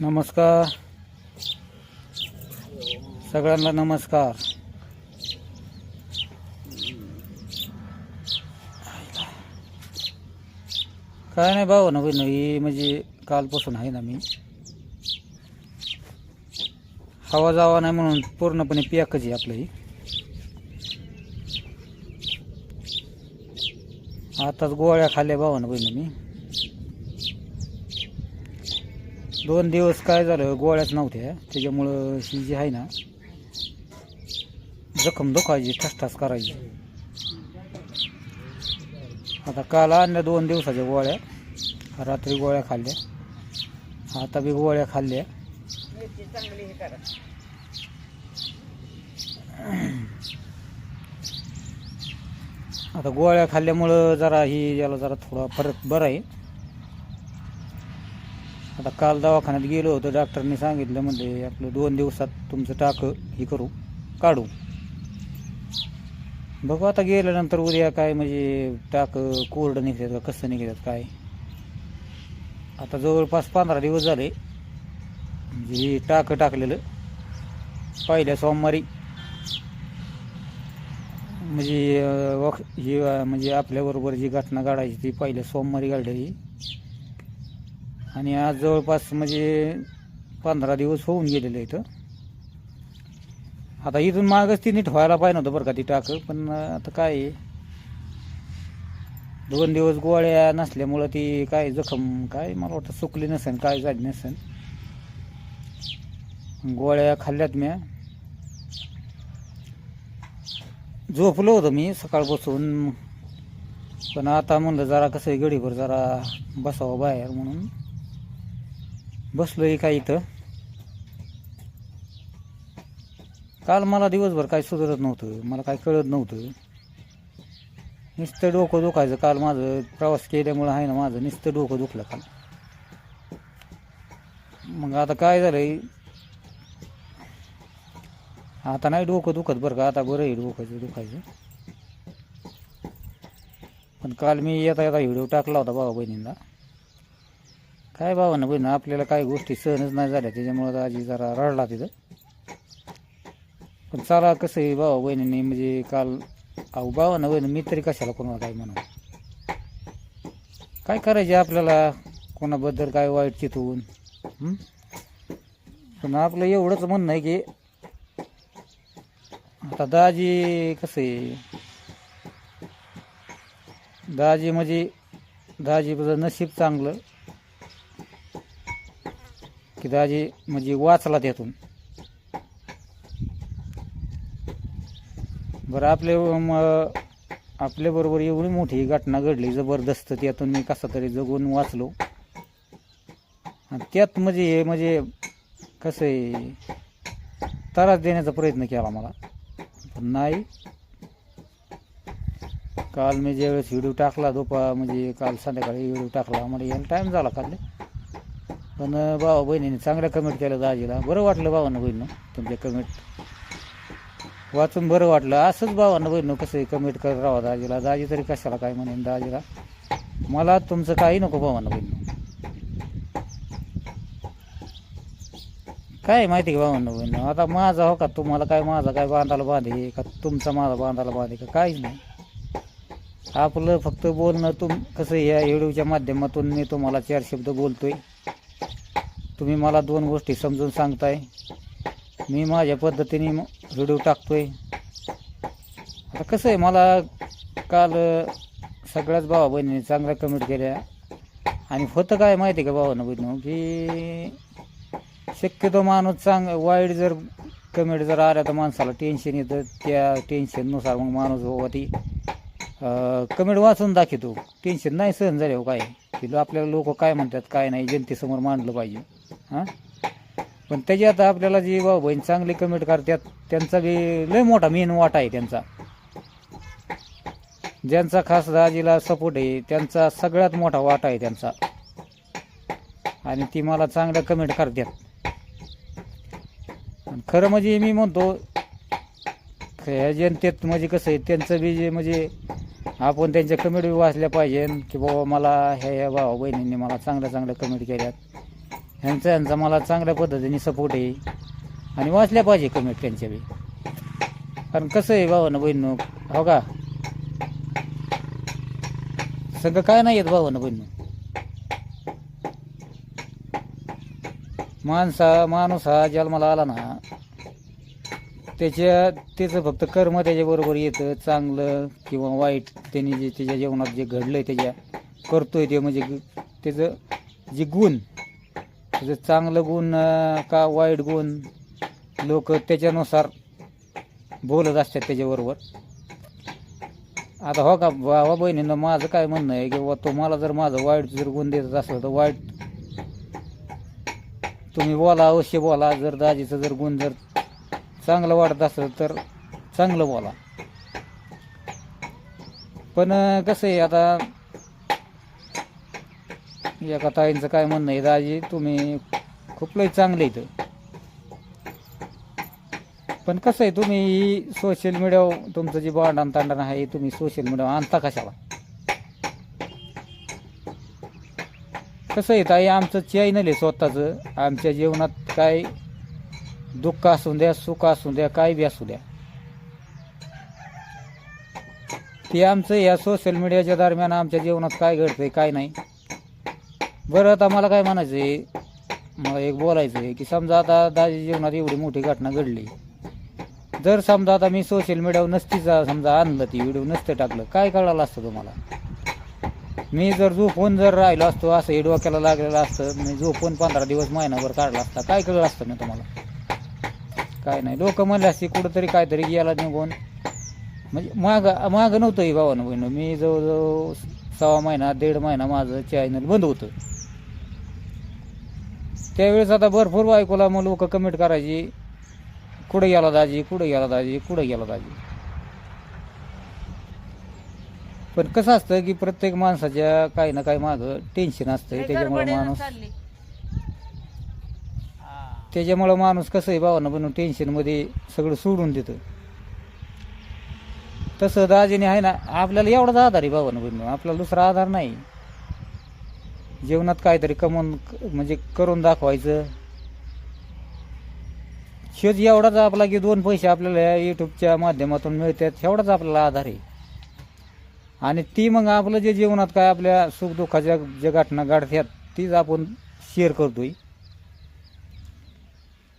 नमस्कार. सगळ्यांना नमस्कार. काय नाही भाऊ ना बहिण ही म्हणजे कालपासून आहे ना मी. हवा जावा नाही म्हणून पूर्णपणे पॅकच आहे आपलं ही. आताच गोळ्या खाल्ल्या भाऊ ना बहिण मी. दोन दिवस काय झालं गोळ्याच नव्हत्या. त्याच्यामुळं ही जी आहे ना जखम दुखायची ठसठास करायची. आता काल आणल्या दोन दिवसाच्या गोळ्या. रात्री गोळ्या खाल्ल्या. आता बी गोळ्या खाल्ल्या. आता गोळ्या खाल्ल्यामुळं जरा ही याला जरा थोडा फरक बरा आहे. आता काल दवाखान्यात गेलो होतो डॉक्टरने सांगितलं म्हणजे आपलं दोन दिवसात तुमचं टाक हे करू काढू. बघू आता गेल्यानंतर उद्या काय म्हणजे टाक कोरडं निघतात का कसं निघतात काय. आता जवळपास पंधरा दिवस झाले म्हणजे हे टाक टाकलेलं. पहिल्या सोमवारी म्हणजे अं, वख ही म्हणजे आपल्याबरोबर जी घटना घडायची ती पहिल्या सोमवारी घडली. आणि आज जवळपास म्हणजे पंधरा दिवस होऊन गेलेले इथं आता इथून मागच ती नीट व्हायला पाहिजे नव्हतं बरं का ती टाक पण आता काय आहे, दोन दिवस गोळ्या नसल्यामुळं ती काय जखम काय मला वाटतं सुकली नसेल काय झाली नसेल. गोळ्या खाल्ल्यात म्या. झोपलो होतो मी सकाळपासून पण आता म्हणलं जरा कसं आहे गडीभर जरा बसावं बाहेर म्हणून. बसलोय काय इथं. काल मला दिवसभर काय सुधरत नव्हतं मला काय कळत नव्हतं. नुसतं डोकं दुखायचं काल माझं प्रवास केल्यामुळं आहे ना माझं नुसतं डोकं दुखलं काल. मग आता काय झालंय? आता नाही डोकं दुखत बरं का आता बरं आहे डोकायचं दुखायचं. पण काल मी येता येता व्हिडिओ टाकला होता भावा बहिणींना. काय भावानं बहिण आपल्याला काही गोष्टी सहनच नाही झाल्या त्याच्यामुळं आजी जरा रडला तिथं. पण चला कसं आहे भावा बहिणीने म्हणजे काल अहो भावानं बहिण मी तरी कशाला कोणाला काय म्हणू काय करायचे आपल्याला? कोणाबद्दल काय वाईट चितवून पण आपलं एवढंच म्हणणं आहे की आता दाजी कसं आहे? दाजी म्हणजे दाजीचं नशीब चांगलं की दाजी म्हणजे वाचला त्यातून बरं आपले आपल्या बरोबर एवढी मोठी घटना घडली जबरदस्त त्यातून मी कसा तरी जगून वाचलो. आणि त्यात म्हणजे हे म्हणजे कसं आहे त्रास देण्याचा प्रयत्न केला मला. पण नाही. काल मी ज्यावेळेस व्हिडिओ टाकला दुपा म्हणजे काल संध्याकाळी व्हिडिओ टाकला मला यायला टाईम झाला काल पण भावा बहिणीने चांगल्या कमेंट केलं दाजीला बरं वाटलं भावानं बहिणं तुमच्या कमेंट वाचून बरं वाटलं. असंच भावानं बहिणं कसं कमेंट करत राहा दाजीला दाजी तरी कशाला काय म्हणेन दाजीला मला तुमचं काही नको भावानं बहिणं काय माहिती का भावानं बहिणं आता माझा हो का? तुम्हाला काय माझा काय बांधायला बांधे? का तुमचा माझा बांधायला बांधे? का काहीच नाही. आपलं फक्त बोलणं तुम कसं या व्हिडिओच्या माध्यमातून मी तुम्हाला चार शब्द बोलतोय. तुम्ही मला दोन गोष्टी समजून सांगताय. मी माझ्या पद्धतीने व्हिडिओ टाकतोय. आता कसं आहे मला काल सगळ्याच भावा बहिणीने चांगल्या कमेंट केल्या. आणि होतं काय माहिती आहे का भावानं बहिणी की शक्यतो माणूस चांग वाईट जर कमेंट जर आल्या तर माणसाला टेन्शन येतं. त्या टेन्शननुसार मग माणूस बाबा ती कमेंट वाचून दाखवतो. टेन्शन नाही सहन झाले हो काय. की आपल्याला लोक काय म्हणतात काय नाही जनतेसमोर मांडलं पाहिजे. हां? पण त्याच्यात आपल्याला जी बा बहीण चांगली कमेंट करतात त्यांचा बी लय मोठा मेन वाटा आहे त्यांचा. ज्यांचा खास दाजीला सपोर्ट आहे त्यांचा सगळ्यात मोठा वाटा आहे त्यांचा. आणि ती मला चांगल्या कमेंट करतात. खरं म्हणजे मी म्हणतो ह्या जनतेत म्हणजे कसं आहे त्यांचं बी जे म्हणजे आपण त्यांच्या कमेंट बी वाचल्या पाहिजे की बाबा मला ह्या ह्या भावा बहिणींनी मला चांगल्या चांगल्या कमेंट केल्यात. ह्यांचा ह्यांचा मला चांगल्या पद्धतीने सपोर्ट आहे. आणि वाचल्या पाहिजे कमेंट त्यांच्या बी. कारण कसं आहे भावानं बहिणं हो का? सगळं काय नाही येत भावानं बहिणू माणसा माणूस हा जन्माला आला ना त्याच्या त्याचं फक्त कर्म त्याच्याबरोबर येतं चांगलं किंवा वाईट. त्याने जे त्याच्या जीवनात जे घडलं आहे त्याच्या करतोय ते म्हणजे त्याचं जे गुण जर चांगलं गुण का वाईट गुण लोक त्याच्यानुसार बोलत असतात त्याच्याबरोबर. आता हो का भावा बहिणीनं माझं काय म्हणणं आहे की बाबा तुम्हाला जर माझं वाईट जर गुण देत असलं तर वाईट तुम्ही बोला अवश्य बोला. जर दाजीचं जर गुण जर चांगलं वाटत असलं तर चांगलं बोला. पण कसं आहे आता एका ताईंचं काय म्हणणं आहे दाजी तुम्ही खूप लय चांगले इथं पण कसं आहे तुम्ही सोशल मीडियावर तुमचं जे भांडण तांडण आहे तुम्ही सोशल मीडियावर आणता कशाला? कसं आहे ताई आमचं चॅनल आहे स्वतःचं. आमच्या जीवनात काय दुःख असू द्या सुख असू द्या काय बी असू द्या. ते आमचं या सोशल मीडियाच्या दरम्यान आमच्या जीवनात काय घडतंय काय नाही. बरं आता मला काय म्हणायचं आहे मला एक बोलायचं आहे की समजा आता दाजी जीवनात एवढी मोठी घटना घडली. जर समजा आता मी सोशल मीडियावर नसतीच समजा आणलं ती व्हिडिओ नसतं टाकलं काय कळालं असतं तुम्हाला? मी जर झोपून जर राहिलो असतो असं हे डोक्याला लागलेलं असतं मी झोपून पंधरा दिवस महिनाभर काढला असता काय कळलं असतं मी तुम्हाला? काय नाही. लोक म्हणले असते कुठंतरी काहीतरी गेला निघून. म्हणजे माग माग नव्हतं ही भावानं बहिणं. मी जवळजवळ सव्वा महिना दीड महिना माझं चॅनल बंद होतं. त्यावेळेस आता भरपूर बायकोला मग लोक कमेंट करायची कुठे गेला दाजी कुठे गेला दाजी कुठे गेला दाजी? पण कसं असतं की प्रत्येक माणसाच्या काही ना काही मागं टेन्शन असतं त्याच्यामुळे माणूस त्याच्यामुळं माणूस कसं आहे भावानं बनवून टेन्शनमध्ये सगळं सोडून देतं. तसं दाजीने आहे ना आपल्याला एवढाच आधार आहे भावानं बनवून आपल्याला दुसरा आधार नाही. जीवनात काहीतरी कमवून म्हणजे करून दाखवायचं. शेत एवढाच आपला की दोन पैसे आपल्याला या माध्यमातून मिळतात एवढाच आपल्याला आधार आहे. आणि ती मग आपलं जे जीवनात काय आपल्या सुखदुःखाच्या ज्या घटना घडतात तीच आपण शेअर करतोय.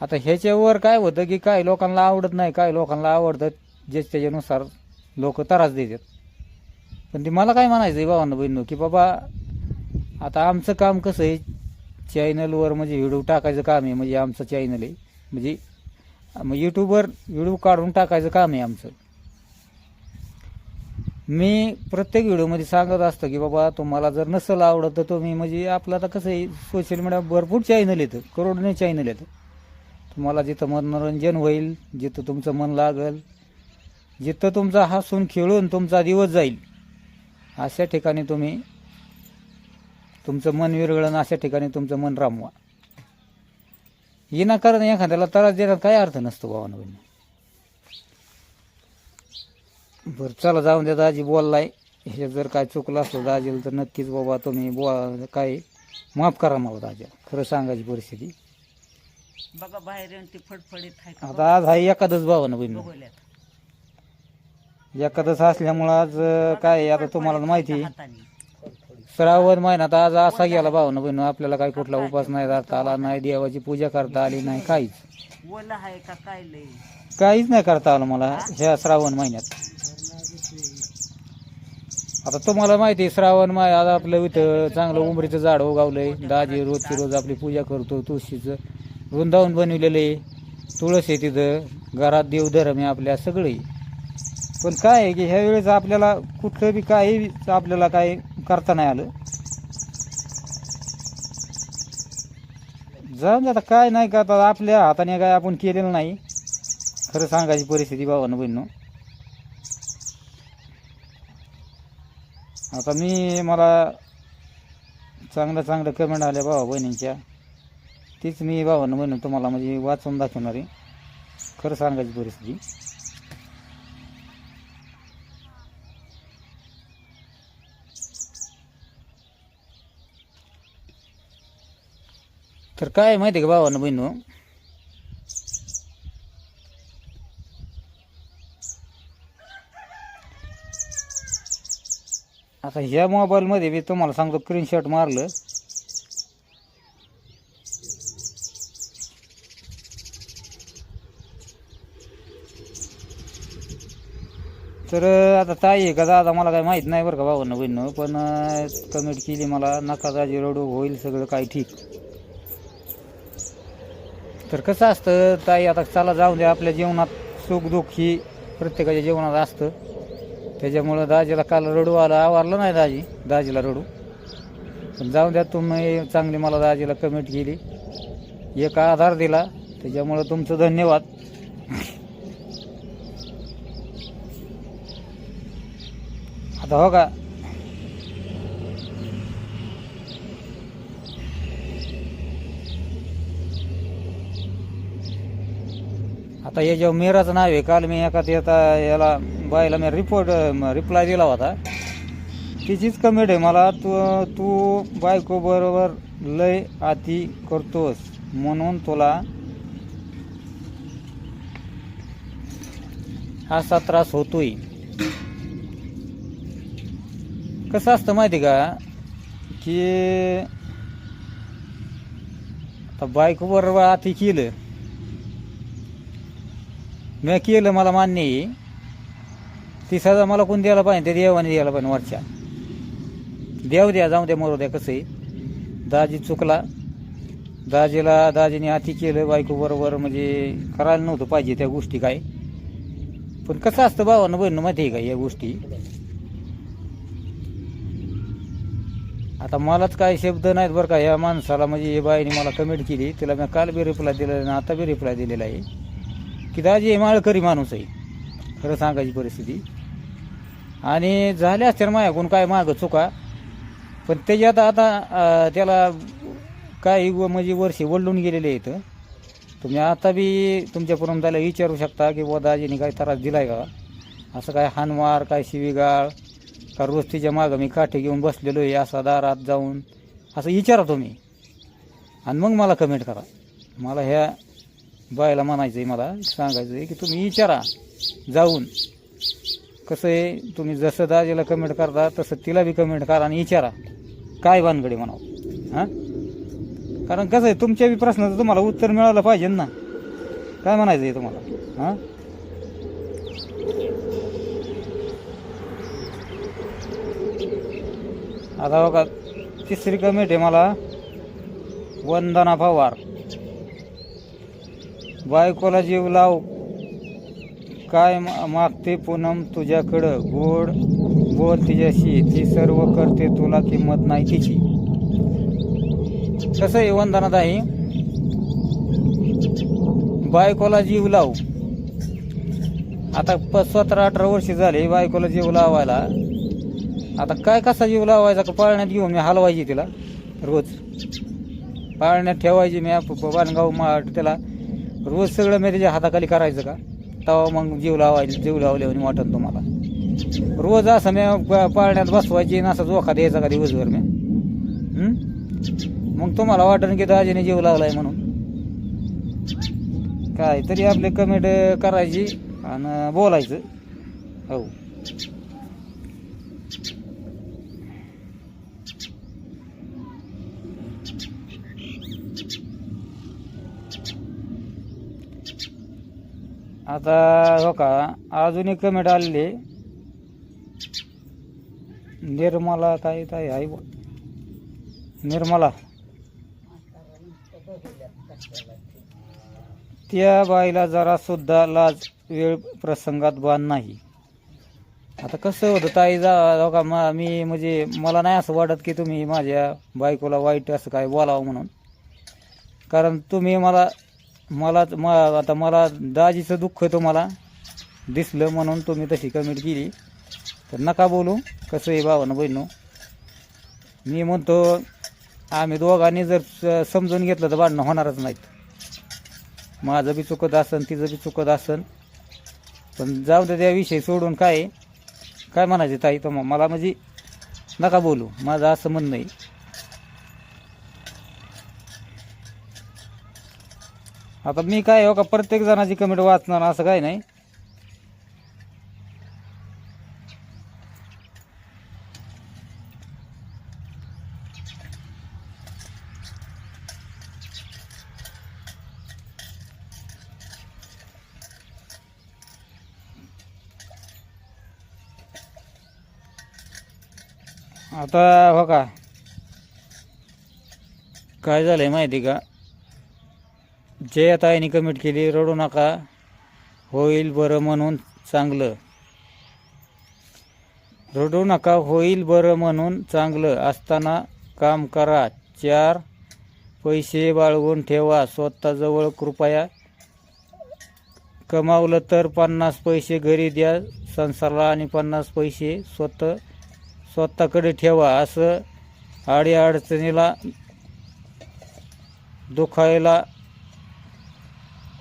आता ह्याच्यावर काय होतं की काही लोकांना आवडत नाही काही लोकांना आवडतं जे त्याच्यानुसार लोक त्रास देतात. पण ते मला काय म्हणायचं आहे भावांना बहिणू की बाबा आता आमचं काम कसं आहे चॅनलवर म्हणजे व्हिडिओ टाकायचं काम आहे म्हणजे आमचं चॅनल आहे. म्हणजे मग यूट्यूबवर व्हिडिओ काढून टाकायचं काम आहे आमचं. मी प्रत्येक व्हिडिओमध्ये सांगत असतो की बाबा तुम्हाला जर नसेल आवडत तर तुम्ही म्हणजे आपलं आता कसं आहे सोशल मीडिया भरपूर चॅनल येतं करोडने चॅनल येतं तुम्हाला जिथं मनोरंजन होईल जिथं तुमचं मन लागेल जिथं तुमचा हसून खेळून तुमचा दिवस जाईल अशा ठिकाणी तुम्ही तुमचं मन विरघळण अशा ठिकाणी तुमचं मन रामवा. विनाकारण एखाद्याला त्रास देण्यात काय अर्थ नसतो भावानं बहिणी बरं चला जाऊन द्या दाजी बोललाय. हे जर काय चुकलं असलं दाजीला तर नक्कीच बाबा तुम्ही बो काय माफ करा मला दाजी खरं सांगायची परिस्थिती. बघा बाहेर येऊन ती फडफडीत आता आज आहे एखादच भावानं बहिणी. एखादच असल्यामुळं आज काय आता तुम्हाला माहिती श्रावण महिन्यात आज असा गेला भावानं बहिण आपल्याला काही कुठला उपास नाही जाता आला नाही देवाची पूजा करता आली नाही काहीच. ओला आहे का काय लय? काहीच नाही करता आलं मला ह्या श्रावण महिन्यात. आता तुम्हाला माहिती आहे श्रावण माय आज आपलं इथं चांगलं उमरीचं झाड उगावलंय. दाजी रोजची रोज आपली पूजा करतो तुळशीचं. वृंदावन बनविलेलं आहे. तुळस आहे तिथं. घरात देवधर्म आहे आपल्या सगळे. पण काय आहे की ह्या वेळेस आपल्याला कुठलं बी काही आपल्याला काय करता नाही आलं. जाऊन आता काय नाही का आता आपल्या हाताने काय आपण केलेलं नाही. खरं सांगायची परिस्थिती भावानं बहिणं आता मी मला चांगलं चांगलं कमेंट आल्या भावा बहिणींच्या. तीच मी भावानं बहिणं तुम्हाला म्हणजे वाचून दाखवणार. आहे खरं सांगायची परिस्थिती. तर काय माहिती आहे का भावानं बहिणू आता ह्या मोबाईलमध्ये मी तुम्हाला सांगतो स्क्रीनशॉट मारलं. तर आता ताई आहे का दादा? मला काय माहीत नाही बरं का भावानं बहिणं पण कमेंट केली मला नका दाजी रडू होईल सगळं काय ठीक. तर कसं असतं ताई आता चला जाऊन द्या आपल्या जीवनात सुख दुःख ही प्रत्येकाच्या जीवनात असतं. त्याच्यामुळं दाजीला काल रडू आलं आवारलं नाही दाजी दाजीला रडू. पण जाऊ द्या तुम्ही चांगली मला दाजीला कमेंट केली. एक आधार दिला त्याच्यामुळं तुमचं धन्यवाद. आता हो का? आता हे जेव्हा मेराचं नाव आहे काल मी एका येता याला बाईला मी रिपोर्ट रिप्लाय दिला होता. तिचीच कमेंट आहे मला तू तू बायको बरोबर लय आती करतोस म्हणून तुला असा त्रास होतोय. कसं असतं माहिती का? की आता बायको बरोबर आती केलं मी केलं मला मान्य आहे ती सजा मला कोण द्यायला पाहिजे ते देवाने द्यायला पाहिजे वरच्या देव द्या जाऊ द्या मरू द्या कसं। आहे दाजी चुकला। दाजीला दाजीने अति केलं बायको बरोबर म्हणजे करायला नव्हतं पाहिजे त्या गोष्टी काय. पण कसं असतं भावानं बहिणं माहिती आहे का या गोष्टी? आता मलाच काय शब्द नाहीत बरं का या माणसाला म्हणजे या बाईने मला कमेंट केली तिला मी काल बी रिप्लाय दिला आणि आता बी रिप्लाय दिलेला आहे. की दाजी हे माळकरी माणूस आहे. खरं सांगायची परिस्थिती. आणि झाल्या असत्या माझ्याकडून काय मागं चुका. पण त्याच्यात आता आता त्याला काही व- म्हणजे वर्षे वडलून गेलेले आहेत. तुम्ही आता बी तुमच्याकडून त्याला विचारू शकता की बुवा दाजीने काय त्रास दिलाय का? असं काय हानवार काय शिवीगाळ का रोस्तीच्या मागं मी काठी घेऊन बसलेलो आहे असा दारात जाऊन. असं विचारा तुम्ही. आणि मग मला कमेंट करा. मला ह्या बायला म्हणायचं आहे मला सांगायचं आहे की तुम्ही विचारा जाऊन. कसं आहे तुम्ही जसं दाजीला कमेंट करता तसं तिला बी कमेंट करा आणि विचारा. काय भानगडे म्हणावं? हां? कारण कसं आहे तुमच्या बी प्रश्नाचं तुम्हाला उत्तर मिळालं पाहिजे ना. काय म्हणायचं आहे तुम्हाला? हां? आता बघा तिसरी कमेंट आहे मला वंदना पवार. बायकोला जीव लाव? काय मा- मागते पूनम तुझ्याकडं? गोड बोल तिच्याशी. ती सर्व करते तुला किंमत नाही तिची. कसं आहे बायकोला जीव लाव? आता प सतरा अठरा वर्ष झाले बायकोला जीव लावायला. आता काय कसा जीव लावायचा? का पाळण्यात घेऊन मी? हलवायची तिला रोज. पाळण्यात ठेवायची मी. आप- बाणगाव मा त्याला रोज सगळं मी त्याच्या हाताखाली करायचं का? तेव्हा मग जीव लावायला जीव लावल्यावर वाटत तुम्हाला. रोज असं मी पाळण्यात बसवायची आणि असा जोखा द्यायचा का दिवसभर मी? मग तुम्हाला वाटन की दाजीने जीव लावलाय म्हणून. काय तरी आपले कमेंट करायची आणि बोलायचं. हो. आता हो का अजून एक कमेंट आलेली निर्मला ताई ताई आहे निर्मला. त्या बाईला जरा सुद्धा लाज वेळ प्रसंगात बाण नाही. आता कसं होतं ताई जा हो का मा मी म्हणजे मला नाही असं वाटत की तुम्ही माझ्या बायकोला वाईट असं काय बोलावं म्हणून. कारण तुम्ही मला मला म आता मला दाजीचं दुःख तुम्हाला. दिसलं म्हणून तुम्ही तशी कमेंट केली. तर नका बोलू. कसं आहे भावानं बहिणू मी म्हणतो आम्ही दोघांनी जर समजून घेतलं तर भांडणं होणारच नाहीत. माझं बी चुकत असन तिचं बी चुकत असन. पण जाऊ दे त्या विषय सोडून काय काय म्हणायचे ताई तर मला म्हणजे नका बोलू. माझं असं म्हणणं आहे. आता मी काय हो का प्रत्येक जणाची कमेंट वाचणार असं काही नाही. आता हो का काय झालंय माहिती का? जयताईने कमेंट केली रडू नका. होईल बरं म्हणून चांगलं. रडू नका होईल बरं म्हणून चांगलं. असताना काम करा. चार पैसे बाळगून ठेवा. स्वतःजवळ कृपया कमावलं तर पन्नास पैसे घरी द्या. संसाराला आणि पन्नास पैसे स्वतः स्वतःकडे ठेवा. असं अडीअडचणीला दुखायला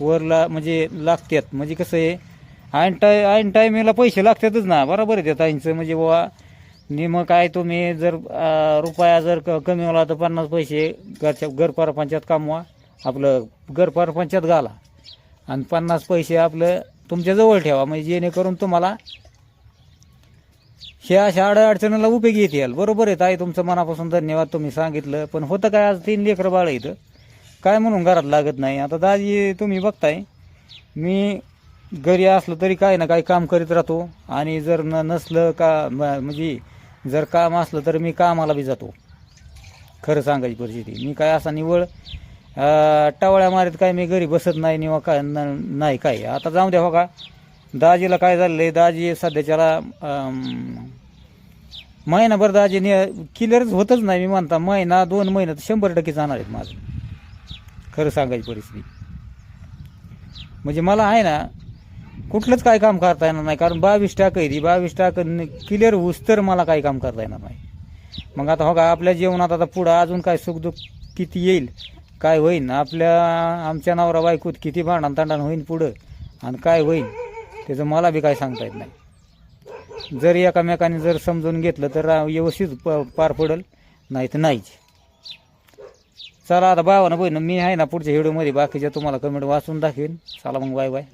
वरला म्हणजे लागतात म्हणजे कसं आहे ऐन टाय ऐन टायमिंगला पैसे लागतातच ना. बरोबर आहे त्या ताईंचं. म्हणजे बुवा निम काय तुम्ही जर रुपया जर क कमी होला तर पन्नास पैसे घरच्या घरपार पंचायत कामवा. आपलं घरपार पंचायत घाला. आणि पन्नास पैसे आपलं तुमच्याजवळ ठेवा. म्हणजे जेणेकरून तुम्हाला हे अशा अडचणीला उपयोगी येतील बरोबर आहे ताई तुमचं मनापासून धन्यवाद. तुम्ही सांगितलं. पण होतं काय? आज तीन लेकरं बाळ इथं काय म्हणून घरात लागत नाही? आता दाजी तुम्ही बघताय मी घरी असलं तरी काय ना काही काम करीत राहतो. आणि जर न नसलं का म्हणजे जर काम असलं तर मी कामाला बी जातो. खरं सांगायची परिस्थिती. मी काय असा निवळ टावळ्या मारीत काय मी घरी बसत नाही निवा काय न- नाही काय. आता जाऊ द्या हो का. दाजीला काय झालेलं आहे? दाजी सध्याच्याला महिनाभर दाजी क्लिअरच होतच नाही मी म्हणता. महिना दोन महिने शंभर टक्के जाणार आहेत माझं. खरं सांगायची परिस्थिती. म्हणजे मला आहे ना कुठलंच काय काम करता येणार नाही कारण बावीस टाकं ती बावीस टाक क्लिअर होऊस तर मला काही काम करता येणार नाही. मग आता हो का आपल्या जीवनात आता पुढं अजून काय सुखदुःख किती येईल काय होईन आपल्या आमच्या नवरा बायकोत किती भांडण तांडण होईन पुढं आणि काय होईन त्याचं मला बी काय सांगता येत नाही. जर एकामेकाने जर समजून घेतलं तर व्यवस्थित प पार पडल नाही तर नाहीच. चला आता भावानं ना मी आहे ना पुढच्या व्हिडिओमध्ये बाकीच्या तुम्हाला कमेंट वाचून दाखवीन. चला मग बाय बाय.